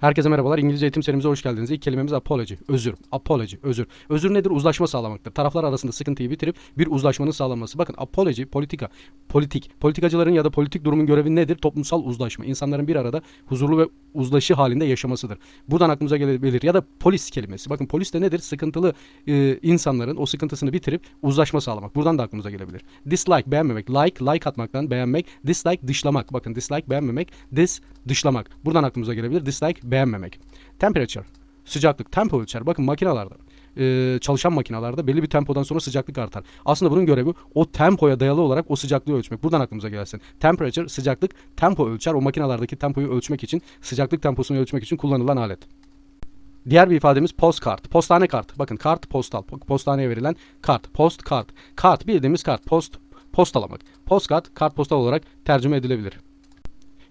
Herkese merhabalar. İngilizce eğitim serimize hoş geldiniz. İlk kelimemiz apology. Özür. Apology. Özür. Özür nedir? Uzlaşma sağlamaktır. Taraflar arasında sıkıntıyı bitirip bir uzlaşmanın sağlanması. Bakın apology politika. Politik. Politikacıların ya da politik durumun görevi nedir? Toplumsal uzlaşma. İnsanların bir arada huzurlu ve uzlaşı halinde yaşamasıdır. Buradan aklımıza gelebilir. Ya da polis kelimesi. Bakın polis de nedir? Sıkıntılı e, insanların o sıkıntısını bitirip uzlaşma sağlamak. Buradan da aklımıza gelebilir. Dislike beğenmemek. Like like atmaktan beğenmek. Dislike dışlamak. Bakın dislike beğenmemek. Dis dışlamak. Buradan aklımıza gelebilir. Dislike beğenmemek. Temperature sıcaklık. Temperature bakın makinalarda e, çalışan makinalarda belli bir tempodan sonra sıcaklık artar. Aslında bunun görevi o tempoya dayalı olarak o sıcaklığı ölçmek. Buradan aklımıza gelsin. Temperature sıcaklık, tempo ölçer. O makinalardaki tempoyu ölçmek için, sıcaklık temposunu ölçmek için kullanılan alet. Diğer bir ifademiz postkart. Postane kart. Bakın kart postal. Postaneye verilen kart. Post kart. Kart bildiğimiz kart. Post postalamak. Postkart kart postal olarak tercüme edilebilir.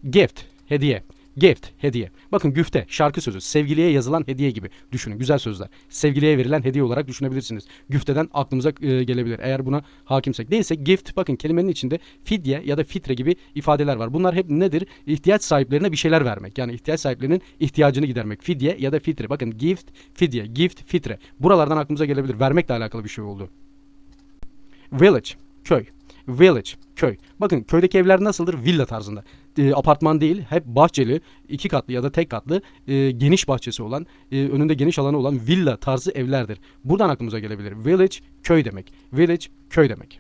Gift hediye. Gift hediye. Bakın güfte şarkı sözü sevgiliye yazılan hediye gibi düşünün güzel sözler. Sevgiliye verilen hediye olarak düşünebilirsiniz. Güfteden aklımıza e, gelebilir eğer buna hakimsek. Değilse gift bakın kelimenin içinde fidye ya da fitre gibi ifadeler var. Bunlar hep nedir? İhtiyaç sahiplerine bir şeyler vermek. Yani ihtiyaç sahiplerinin ihtiyacını gidermek. Fidye ya da fitre. Bakın gift, fidye, gift, fitre. Buralardan aklımıza gelebilir. Vermekle alakalı bir şey oldu. Village, köy. Village, köy. Bakın köydeki evler nasıldır? Villa tarzında. E, apartman değil, hep bahçeli, iki katlı ya da tek katlı, e, geniş bahçesi olan, e, önünde geniş alanı olan villa tarzı evlerdir. Buradan aklımıza gelebilir. Village, köy demek. Village, köy demek.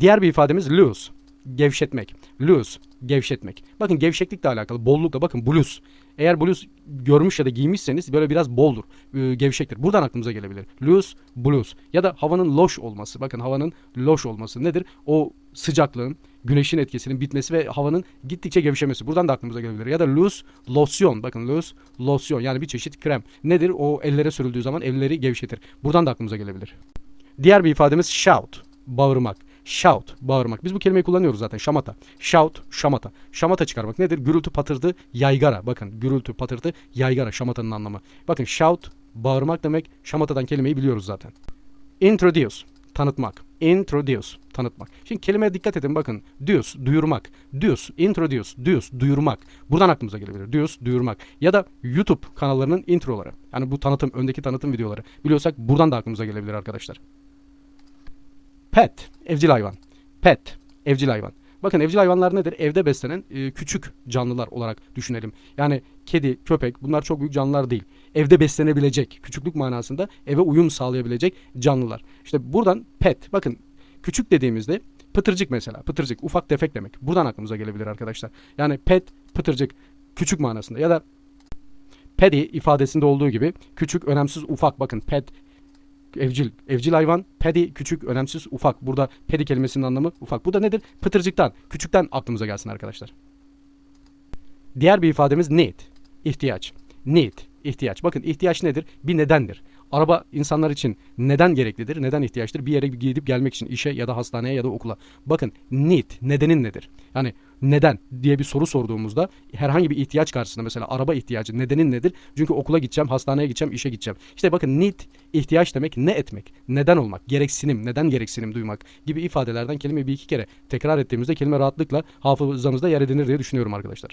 Diğer bir ifademiz loose. Gevşetmek. Loose. Gevşetmek. Bakın gevşeklikle alakalı. Bollukla. Bakın blues. Eğer blues görmüş ya da giymişseniz böyle biraz boldur. e, gevşektir. Buradan aklımıza gelebilir. Loose, blues. Ya da havanın loş olması. Bakın havanın loş olması nedir? O sıcaklığın, güneşin etkisinin bitmesi ve havanın gittikçe gevşemesi. Buradan da aklımıza gelebilir. Ya da loose losyon. Bakın loose losyon. Yani bir çeşit krem. Nedir? O ellere sürüldüğü zaman elleri gevşetir. Buradan da aklımıza gelebilir. Diğer bir ifademiz shout. Bağırmak. Shout, bağırmak. Biz bu kelimeyi kullanıyoruz zaten. Şamata. Shout, şamata. Şamata çıkarmak nedir? Gürültü, patırtı, yaygara. Bakın gürültü, patırtı, yaygara. Şamatanın anlamı. Bakın shout, bağırmak demek. Şamatadan kelimeyi biliyoruz zaten. Introduce, tanıtmak. Introduce, tanıtmak. Şimdi kelimeye dikkat edin bakın. Dius, duyurmak. Dius, introduce, dius, duyurmak. Buradan aklımıza gelebilir. Dius, duyurmak. Ya da YouTube kanallarının introları. Yani bu tanıtım, öndeki tanıtım videoları. Biliyorsak buradan da aklımıza gelebilir arkadaşlar. Pet, evcil hayvan. Pet, evcil hayvan. Bakın evcil hayvanlar nedir? Evde beslenen e, küçük canlılar olarak düşünelim. Yani kedi, köpek bunlar çok büyük canlılar değil. Evde beslenebilecek, küçüklük manasında eve uyum sağlayabilecek canlılar. İşte buradan pet, bakın küçük dediğimizde pıtırcık mesela. Pıtırcık, ufak tefek demek. Buradan aklımıza gelebilir arkadaşlar. Yani pet, pıtırcık, küçük manasında. Ya da Paddy ifadesinde olduğu gibi küçük, önemsiz, ufak. Bakın pet evcil, evcil hayvan, paddy küçük, önemsiz, ufak. Burada paddy kelimesinin anlamı ufak. Bu da nedir? Pıtırcıktan, küçükten aklımıza gelsin arkadaşlar. Diğer bir ifademiz need, ihtiyaç. Need, ihtiyaç. Bakın ihtiyaç nedir? Bir nedendir. Araba insanlar için neden gereklidir? Neden ihtiyaçtır? Bir yere gidip gelmek için işe ya da hastaneye ya da okula. Bakın need, nedenin nedir? Yani neden diye bir soru sorduğumuzda herhangi bir ihtiyaç karşısında mesela araba ihtiyacı nedenin nedir? Çünkü okula gideceğim, hastaneye gideceğim, işe gideceğim. İşte bakın need ihtiyaç demek ne etmek, neden olmak, gereksinim, neden gereksinim duymak gibi ifadelerden kelimeyi bir iki kere tekrar ettiğimizde kelime rahatlıkla hafızamızda yer edinir diye düşünüyorum arkadaşlar.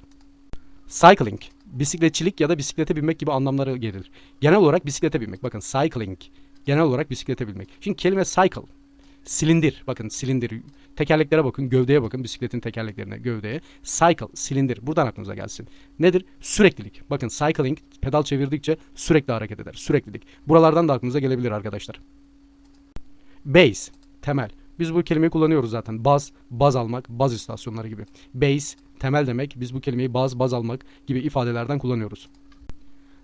Cycling, bisikletçilik ya da bisiklete binmek gibi anlamları gelir. Genel olarak bisiklete binmek. Bakın cycling, genel olarak bisiklete binmek. Şimdi kelime cycle, silindir. Bakın silindir. Tekerleklere bakın, gövdeye bakın. Bisikletin tekerleklerine, gövdeye. Cycle, silindir. Buradan aklınıza gelsin. Nedir? Süreklilik. Bakın cycling, pedal çevirdikçe sürekli hareket eder. Süreklilik. Buralardan da aklınıza gelebilir arkadaşlar. Base, temel. Biz bu kelimeyi kullanıyoruz zaten. Baz, baz almak, baz istasyonları gibi. Base, temel demek. Biz bu kelimeyi baz, baz almak gibi ifadelerden kullanıyoruz.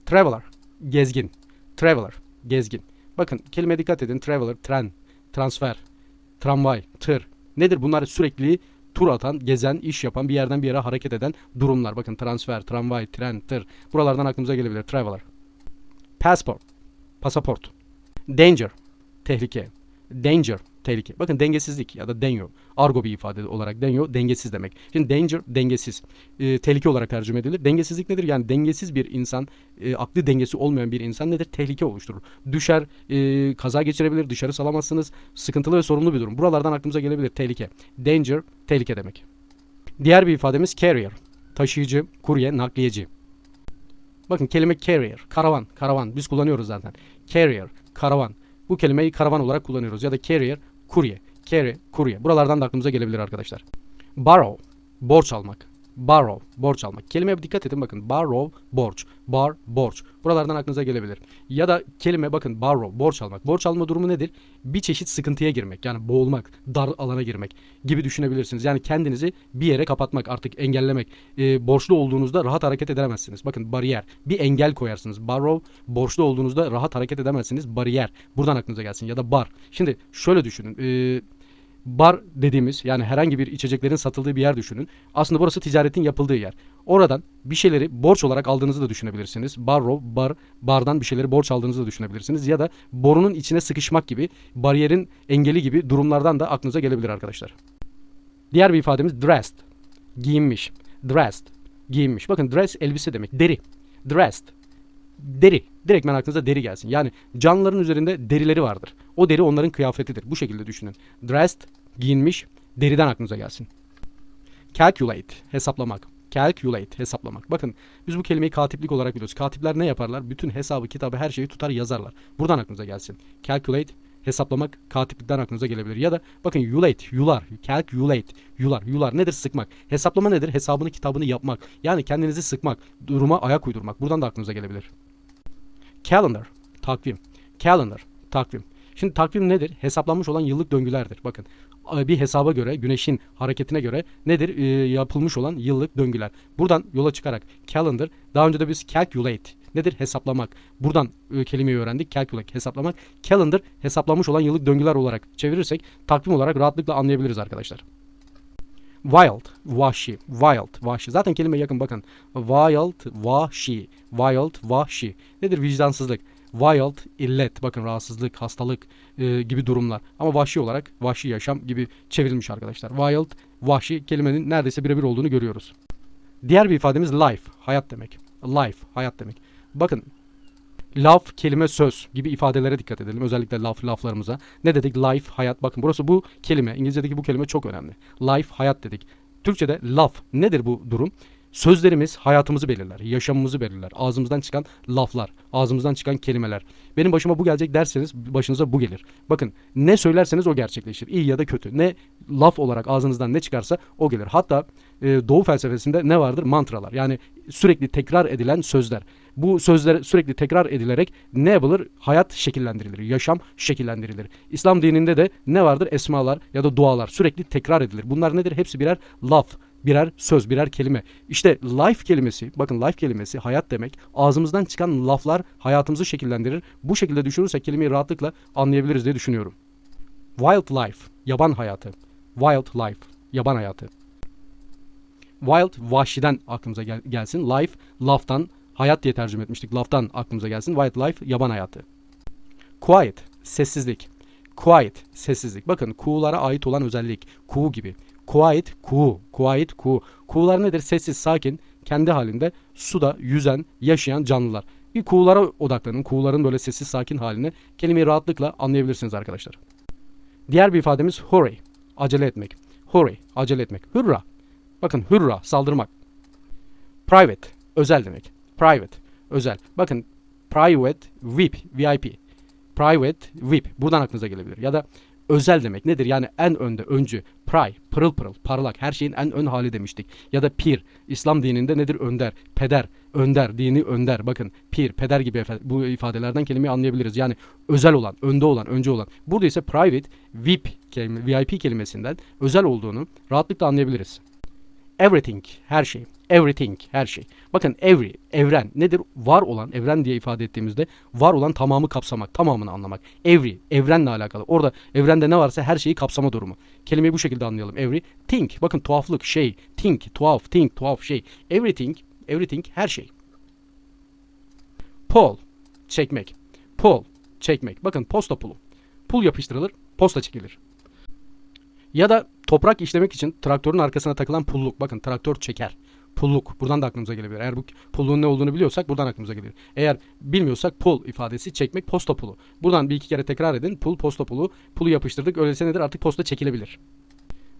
Traveler, gezgin. Traveler, gezgin. Bakın kelimeye dikkat edin. Traveler, tren, transfer, tramvay, tır. Nedir? Bunlar sürekli tur atan, gezen, iş yapan, bir yerden bir yere hareket eden durumlar. Bakın transfer, tramvay, tren, tır. Buralardan aklımıza gelebilir. Traveler. Passport, pasaport. Danger, tehlike. Danger, tehlike. Bakın dengesizlik ya da denyo. Argo bir ifade olarak denyo dengesiz demek. Şimdi danger dengesiz. E, tehlike olarak tercüme edilir. Dengesizlik nedir? Yani dengesiz bir insan, e, aklı dengesi olmayan bir insan nedir? Tehlike oluşturur. Düşer, e, kaza geçirebilir, dışarı salamazsınız. Sıkıntılı ve sorunlu bir durum. Buralardan aklımıza gelebilir tehlike. Danger, tehlike demek. Diğer bir ifademiz carrier. Taşıyıcı, kurye, nakliyeci. Bakın kelime carrier, karavan, karavan. Biz kullanıyoruz zaten. Carrier, karavan. Bu kelimeyi karavan olarak kullanıyoruz. Ya da carrier, kurye. Carry, kurye. Buralardan da aklımıza gelebilir arkadaşlar. Borrow, borç almak. Borrow, borç almak. Kelimeye bir dikkat edin bakın. Borrow, borç. Bar, borç. Buralardan aklınıza gelebilir. Ya da kelime bakın borrow, borç almak. Borç alma durumu nedir? Bir çeşit sıkıntıya girmek. Yani boğulmak, dar alana girmek gibi düşünebilirsiniz. Yani kendinizi bir yere kapatmak, artık engellemek. Ee, borçlu olduğunuzda rahat hareket edemezsiniz. Bakın bariyer. Bir engel koyarsınız. Borrow, borçlu olduğunuzda rahat hareket edemezsiniz. Bariyer. Buradan aklınıza gelsin. Ya da bar. Şimdi şöyle düşünün. Ee, bar dediğimiz yani herhangi bir içeceklerin satıldığı bir yer düşünün. Aslında burası ticaretin yapıldığı yer. Oradan bir şeyleri borç olarak aldığınızı da düşünebilirsiniz. Barro, bar, bardan bir şeyleri borç aldığınızı da düşünebilirsiniz. Ya da borunun içine sıkışmak gibi, bariyerin engeli gibi durumlardan da aklınıza gelebilir arkadaşlar. Diğer bir ifademiz dressed. Giyinmiş. Dressed. Giyinmiş. Bakın dress elbise demek. Deri. Dressed. Deri. Direktmen aklınıza deri gelsin. Yani canlıların üzerinde derileri vardır. O deri onların kıyafetidir. Bu şekilde düşünün. Dressed, giyinmiş, deriden aklınıza gelsin. Calculate, hesaplamak. Calculate, hesaplamak. Bakın biz bu kelimeyi katiplik olarak biliyoruz. Katipler ne yaparlar? Bütün hesabı, kitabı, her şeyi tutar yazarlar. Buradan aklınıza gelsin. Calculate, hesaplamak katiplikten aklınıza gelebilir. Ya da bakın yulate, yular, calculate, yular, yular nedir? Sıkmak. Hesaplama nedir? Hesabını, kitabını yapmak. Yani kendinizi sıkmak, duruma ayak uydurmak. Buradan da aklınıza gelebilir. Calendar, takvim. Calendar, takvim. Şimdi takvim nedir? Hesaplanmış olan yıllık döngülerdir. Bakın bir hesaba göre, güneşin hareketine göre nedir? Ee, yapılmış olan yıllık döngüler. Buradan yola çıkarak calendar, daha önce de biz calculate nedir? Hesaplamak. Buradan e, kelimeyi öğrendik. Calculate, hesaplamak. Calendar, hesaplanmış olan yıllık döngüler olarak çevirirsek takvim olarak rahatlıkla anlayabiliriz arkadaşlar. Wild, vahşi, wild, vahşi. Zaten kelime yakın bakın. Wild, vahşi, wild, vahşi. Nedir vicdansızlık? Wild, illet, bakın rahatsızlık, hastalık e, gibi durumlar. Ama vahşi olarak vahşi yaşam gibi çevrilmiş arkadaşlar. Wild, vahşi kelimenin neredeyse birebir olduğunu görüyoruz. Diğer bir ifademiz life, hayat demek. Life, hayat demek. Bakın laf, kelime, söz gibi ifadelere dikkat edelim. Özellikle laf, laflarımıza. Ne dedik? Life, hayat. Bakın burası bu kelime. İngilizce'deki bu kelime çok önemli. Life, hayat dedik. Türkçe'de laf. Nedir bu durum? Sözlerimiz hayatımızı belirler, yaşamımızı belirler. Ağzımızdan çıkan laflar, ağzımızdan çıkan kelimeler. Benim başıma bu gelecek derseniz başınıza bu gelir. Bakın ne söylerseniz o gerçekleşir. İyi ya da kötü. Ne laf olarak ağzınızdan ne çıkarsa o gelir. Hatta e, Doğu felsefesinde ne vardır? Mantralar. Yani sürekli tekrar edilen sözler. Bu sözler sürekli tekrar edilerek ne yapılır? Hayat şekillendirilir, yaşam şekillendirilir. İslam dininde de ne vardır? Esmalar ya da dualar sürekli tekrar edilir. Bunlar nedir? Hepsi birer laf birer söz, birer kelime. İşte life kelimesi, bakın life kelimesi hayat demek. Ağzımızdan çıkan laflar hayatımızı şekillendirir. Bu şekilde düşünürsek kelimeyi rahatlıkla anlayabiliriz diye düşünüyorum. Wild life, yaban hayatı. Wild life, yaban hayatı. Wild, vahşiden aklımıza gel- gelsin. Life, laftan, hayat diye tercüme etmiştik. Laftan aklımıza gelsin. Wild life, yaban hayatı. Quiet, sessizlik. Quiet, sessizlik. Bakın kuğulara ait olan özellik. Kuğu gibi. Quiet, kuğu. Quiet, kuğu. Kuğular nedir? Sessiz, sakin, kendi halinde suda yüzen, yaşayan canlılar. Bir kuğulara odaklanın. Kuğuların böyle sessiz, sakin halini kelimeyi rahatlıkla anlayabilirsiniz arkadaşlar. Diğer bir ifademiz hurry. Acele etmek. Hurry, acele etmek. Hurra. Bakın hurra, saldırmak. Private, özel demek. Private, özel. Bakın private, VIP, VIP. Private, VIP. Buradan aklınıza gelebilir. Ya da özel demek nedir? Yani en önde, öncü, pray, pırıl pırıl, parlak, her şeyin en ön hali demiştik. Ya da pir, İslam dininde nedir? Önder, peder, önder, dini önder. Bakın pir, peder gibi bu ifadelerden kelimeyi anlayabiliriz. Yani özel olan, önde olan, önce olan. Burada ise private, VIP, kelime, VIP kelimesinden özel olduğunu rahatlıkla anlayabiliriz. Everything, her şey. Everything, her şey. Bakın every, evren nedir? Var olan, evren diye ifade ettiğimizde var olan tamamı kapsamak, tamamını anlamak. Every, evrenle alakalı. Orada evrende ne varsa her şeyi kapsama durumu. Kelimeyi bu şekilde anlayalım. Every, think, bakın tuhaflık, şey, think, tuhaf, think, tuhaf, şey. Everything, everything, her şey. Pull, çekmek. Pull, çekmek. Bakın posta pulu. Pul yapıştırılır, posta çekilir. Ya da toprak işlemek için traktörün arkasına takılan pulluk. Bakın traktör çeker. Pulluk. Buradan da aklımıza gelebilir. Eğer bu pulluğun ne olduğunu biliyorsak buradan aklımıza gelir. Eğer bilmiyorsak pull ifadesi çekmek posta pulu. Buradan bir iki kere tekrar edin. Pull posta pulu. Pulu yapıştırdık. Öyleyse nedir? Artık posta çekilebilir.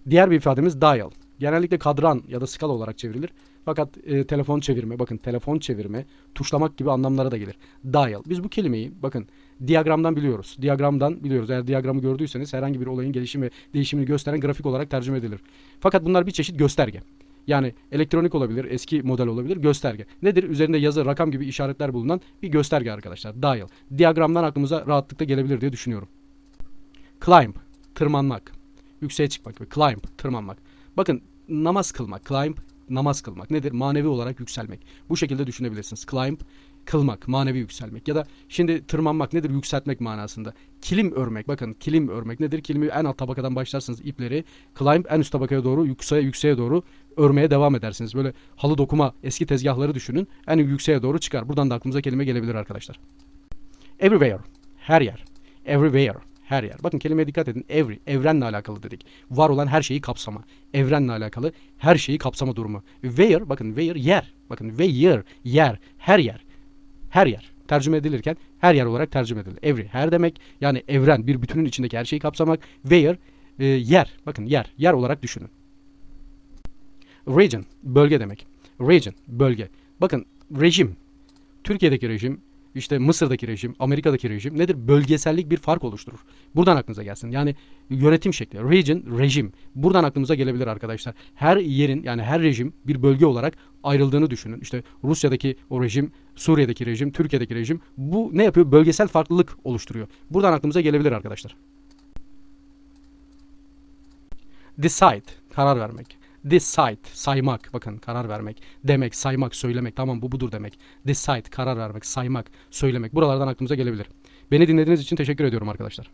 Diğer bir ifademiz dial. Genellikle kadran ya da skala olarak çevrilir. Fakat e, telefon çevirme, bakın telefon çevirme, tuşlamak gibi anlamlara da gelir. Dial. Biz bu kelimeyi bakın diyagramdan biliyoruz. Diyagramdan biliyoruz. Eğer diyagramı gördüyseniz herhangi bir olayın gelişimi ve değişimini gösteren grafik olarak tercüme edilir. Fakat bunlar bir çeşit gösterge. Yani elektronik olabilir, eski model olabilir, gösterge. Nedir? Üzerinde yazı, rakam gibi işaretler bulunan bir gösterge arkadaşlar. Dial. Diyagramdan aklımıza rahatlıkla gelebilir diye düşünüyorum. Climb, tırmanmak. Yükseğe çıkmak gibi. Climb, tırmanmak. Bakın namaz kılmak. Climb, namaz kılmak. Nedir? Manevi olarak yükselmek. Bu şekilde düşünebilirsiniz. Climb, kılmak, manevi yükselmek. Ya da şimdi tırmanmak nedir? Yükseltmek manasında. Kilim örmek. Bakın kilim örmek nedir? Kilimi en alt tabakadan başlarsınız ipleri. Climb en üst tabakaya doğru, yükseğe yükseğe doğru örmeye devam edersiniz. Böyle halı dokuma eski tezgahları düşünün. En yükseğe doğru çıkar. Buradan da aklımıza kelime gelebilir arkadaşlar. Everywhere. Her yer. Everywhere. Her yer. Bakın kelimeye dikkat edin. Every. Evrenle alakalı dedik. Var olan her şeyi kapsama. Evrenle alakalı her şeyi kapsama durumu. Where. Bakın where. Yer. Bakın where. Yer. Her yer. Her yer. Tercüme edilirken her yer olarak tercüme edilir. Every. Her demek. Yani evren. Bir bütünün içindeki her şeyi kapsamak. Where. e, yer. Bakın yer. Yer olarak düşünün. Region. Bölge demek. Region. Bölge. Bakın rejim. Türkiye'deki rejim, işte Mısır'daki rejim, Amerika'daki rejim nedir? Bölgesellik bir fark oluşturur. Buradan aklınıza gelsin. Yani yönetim şekli. Region, rejim. Buradan aklımıza gelebilir arkadaşlar. Her yerin yani her rejim bir bölge olarak ayrıldığını düşünün. İşte Rusya'daki o rejim, Suriye'deki rejim, Türkiye'deki rejim. Bu ne yapıyor? Bölgesel farklılık oluşturuyor. Buradan aklımıza gelebilir arkadaşlar. Decide, karar vermek. Decide, saymak. Bakın karar vermek. Demek, saymak, söylemek. Tamam bu budur demek. Decide, karar vermek, saymak, söylemek. Buralardan aklımıza gelebilir. Beni dinlediğiniz için teşekkür ediyorum arkadaşlar.